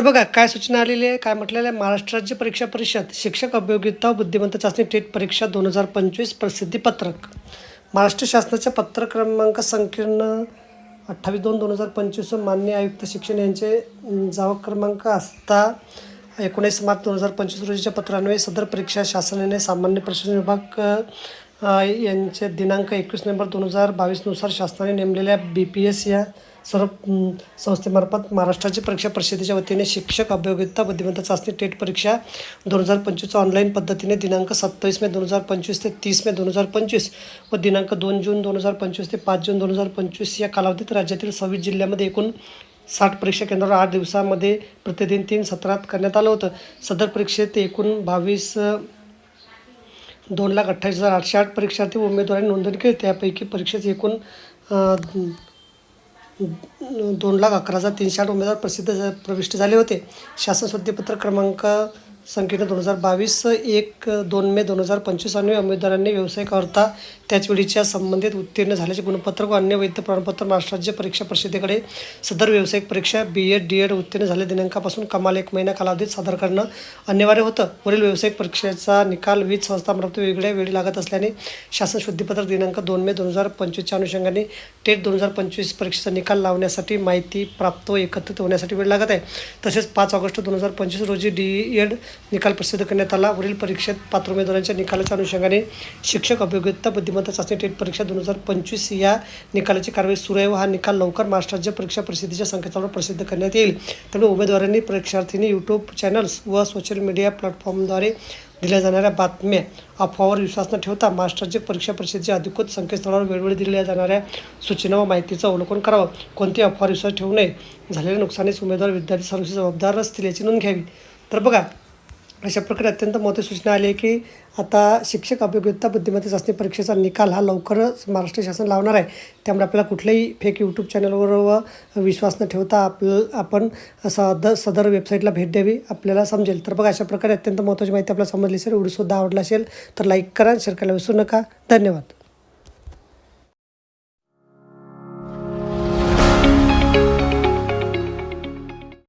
तर बघा काय सूचना आलेली आहे काय म्हटलेलं आहे? महाराष्ट्र राज्य परीक्षा परिषद शिक्षक अभियोगिता बुद्धिमंत बुद्धिमत्ता चाचणी टेट परीक्षा दोन हजार पंचवीस प्रसिद्धीपत्रक. महाराष्ट्र शासनाच्या पत्र क्रमांक संकीर्ण अठ्ठावीस दोन दोन हजार पंचवीस मान्य आयुक्त शिक्षण यांचे जावा क्रमांक असता एकोणीस मार्च दोन हजार पंचवीस रोजीच्या पत्रान्वये सदर परीक्षा शासनाने सामान्य प्रशासन विभाग अ, यांचे दिनांक एकवीस नोव्हेंबर दोन हजार बावीसनुसार शासनाने नेमलेल्या बी पी एस या सर्व संस्थेमार्फत महाराष्ट्राची परीक्षा परिषदेच्या वतीने शिक्षक अभियोगिता बुद्धिमत्ता चाचणी टेट परीक्षा दोन हजार पंचवीसच्या ऑनलाईन पद्धतीने दिनांक सत्तावीस मे दोन हजार पंचवीस ते तीस मे दोन हजार पंचवीस व दिनांक दोन जून दोन हजार पंचवीस ते पाच जून दोन हजार पंचवीस या कालावधीत राज्यातील सव्वीस जिल्ह्यामध्ये एकूण साठ परीक्षा केंद्रावर आठ दिवसामध्ये प्रतिदिन तीन सत्रात करण्यात आलं होतं. सदर परीक्षेत एकूण बावीस दोन लाख अठ्ठावीस हजार आठशे आठ परीक्षार्थी उमेदवारी उमेदवारांनी नोंदणी केली. त्यापैकी परीक्षेचे एकूण दोन लाख अकरा हजार तीनशे आठ उमेदवार प्रसिद्ध प्रविष्ट झाले होते. शासन सुद्दीपत्र क्रमांक संख्येनं दोन हजार बावीस एक दोन मे दोन हजार पंचवीस अन्वये उमेदवारांनी व्यावसायिक अर्था त्याच वेळीच्या संबंधित उत्तीर्ण झाल्याचे गुणपत्र व अन्य वैध प्रमाणपत्र महाराष्ट्र राज्य परीक्षा परिषदेकडे सदर व्यावसायिक परीक्षा बी एड डी एड उत्तीर्ण झाल्या दिनांकापासून कमाल एक महिना कालावधीत सादर करणं अनिवार्य होतं. वरील व्यावसायिक परीक्षेचा निकाल वीज संस्थांमार्फत वेगळ्या वेळी लागत असल्याने शासन शुद्धीपत्रक दिनांक दोन मे दोन हजार पंचवीसच्या अनुषंगाने टेट दोन हजार पंचवीस परीक्षेचा निकाल लावण्यासाठी माहिती प्राप्त व एकत्रित होण्यासाठी वेळ लागत आहे. तसेच पाच ऑगस्ट दोन हजार पंचवीस रोजी डी एड निकाल प्रसिद्ध करण्यात आला. वरील परीक्षेत पात्र उमेदवारांच्या निकालाच्या अनुषंगाने शिक्षक अभियोगिता बुद्धिमत्ता चाचणी टेट परीक्षा दोन हजार पंचवीस या निकालाची कारवाई सुरू आहे व हा निकाल लवकर महाराष्ट्र राज्य परीक्षा परिषदेच्या संकेतस्थळावर प्रसिद्ध करण्यात येईल. त्यामुळे उमेदवारांनी परीक्षार्थींनी यूट्यूब चॅनल्स व सोशल मीडिया प्लॅटफॉर्मद्वारे दिल्या जाणाऱ्या बातम्या अफवावर विश्वास न ठेवता महाराष्ट्र राज्य परीक्षा परिषदेच्या अधिकृत संकेतस्थळावर वेळोवेळी दिल्या जाणाऱ्या सूचना व माहितीचं अवलोकन करावं. कोणती अफवावर विश्वास ठेवू नये. झालेल्या नुकसानीस उमेदवार विद्यार्थी सर्वशी जबाबदार असतील याची नोंद घ्यावी. तर बघा अशा प्रकारे अत्यंत महत्त्वाची सूचना आली आहे की आता शिक्षक अभियोग्यता बुद्धिमत्ता चाचणी परीक्षेचा निकाल हा लवकरच महाराष्ट्र शासन लावणार आहे. त्यामुळे आपल्याला कुठल्याही फेक यूट्यूब चॅनलवर व विश्वास न ठेवता आपलं आपण सद सदर वेबसाईटला भेट द्यावी आपल्याला समजेल. तर बघा अशा प्रकारे अत्यंत महत्त्वाची माहिती आपल्याला समजली असेल व्हिडिओसुद्धा आवडला असेल तर लाईक करा शेअर करायला विसरू नका. धन्यवाद.